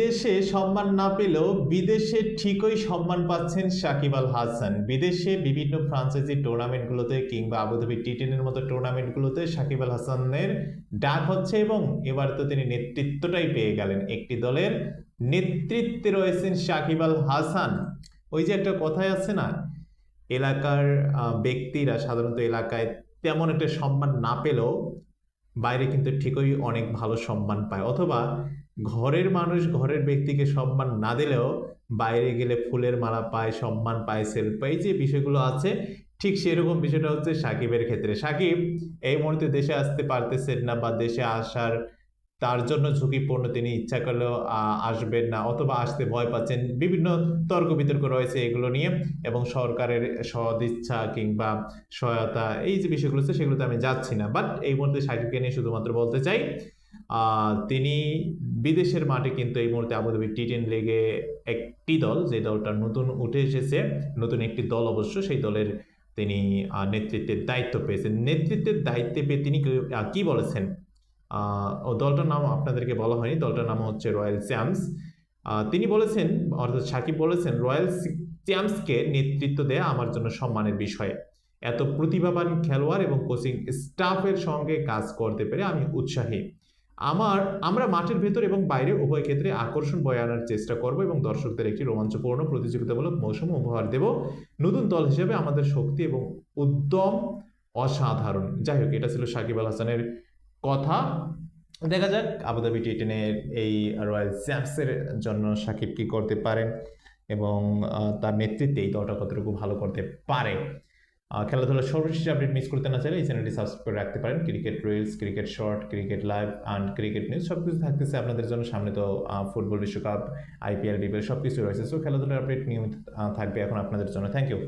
দেশে সম্মান না পেলেও বিদেশে ঠিকই সম্মান পাচ্ছেন সাকিব আল হাসান। বিদেশে বিভিন্ন ফ্রাঞ্চাইজি টুর্নামেন্টগুলোতে কিংবা আবুধাবি টি টেনের মতো টুর্নামেন্টগুলোতে সাকিব আল হাসানের ডাক হচ্ছে এবং এবার তো তিনি নেতৃত্বটাই পেয়ে গেলেন একটি দলের নেতৃত্বে রয়েছেন সাকিব আল হাসান। ওই যে একটা কথাই আছে না, এলাকার ব্যক্তিরা সাধারণত এলাকায় তেমন একটা সম্মান না পেলেও বাইরে কিন্তু ঠিকই অনেক ভালো সম্মান পায়। অথবা ঘরের মানুষ ঘরের ব্যক্তিকে সম্মান না দিলেও বাইরে গেলে ফুলের মালা পায়, সম্মান পায় সেল পায় এই যে বিষয়গুলো আছে, ঠিক সেরকম বিষয়টা হচ্ছে সাকিবের ক্ষেত্রে। সাকিব এই মুহূর্তে দেশে আসতে পারতেছেন না বা দেশে আসার তার জন্য ঝুঁকিপূর্ণ, তিনি ইচ্ছা করলেও আসবেন না অথবা আসতে ভয় পাচ্ছেন। বিভিন্ন তর্ক বিতর্ক রয়েছে এগুলো নিয়ে এবং সরকারের সদিচ্ছা কিংবা সহায়তা এই যে বিষয়গুলো আছে সেগুলোতে আমি যাচ্ছি না। বাট এই মুহূর্তে সাকিবকে নিয়ে শুধুমাত্র বলতে চাই তিনি বিদেশের মাঠে কিন্তু এই মুহূর্তে আবুধাবি টি টেন লিগে একটি দল, যে দলটা নতুন উঠে এসেছে, নতুন একটি দল অবশ্য, সেই দলের তিনি নেতৃত্বের দায়িত্ব পেয়েছেন। নেতৃত্বের দায়িত্বে পেয়ে তিনি কি- বলেছেন? ও দলটার নাম আপনাদেরকে বলা হয়নি, দলটার নাম হচ্ছে রয়্যাল চ্যাম্পস। তিনি বলেছেন, অর্থাৎ সাকিব বলেছেন, রয়্যাল চ্যাম্পসকে নেতৃত্ব দেয়া আমার জন্য সম্মানের বিষয়। এত প্রতিভাবান খেলোয়াড় এবং কোচিং স্টাফের সঙ্গে কাজ করতে পেরে আমি উৎসাহী। আমার, আমরা মাঠের ভেতর এবং বাইরে উভয় ক্ষেত্রে আকর্ষণ বয়ে আনার চেষ্টা করব এবং দর্শকদের একটি রোমাঞ্চপূর্ণ প্রতিযোগিতামূলক মৌসুম উপহার দেব। নতুন দল হিসেবে আমাদের শক্তি এবং উদ্যম অসাধারণ। যাই হোক, এটা ছিল সাকিব আল হাসানের কথা। দেখা যাক, আবুধাবি টি টেনের এই রয়্যাল চ্যাম্পসের জন্য সাকিব কি করতে পারেন এবং তার নেতৃত্বে এই দলটা কতটুকু ভালো করতে পারে। খেলাধুলার সর্বশেষ আপডেট মিস করতে না চাইলে এই চ্যানেলটি সাবস্ক্রাইব করে রাখতে পারেন। Cricket reels cricket short cricket live and cricket news সব কিছু থাকতেছে আপনাদের জন্য। সামনে তো ফুটবল বিশ্বকাপ আইপিএল বিপিএল সব কিছু রয়েছে। সো খেলাধুলার আপডেট নিয়মিত থাকবে এখন আপনাদের জন্য। Thank you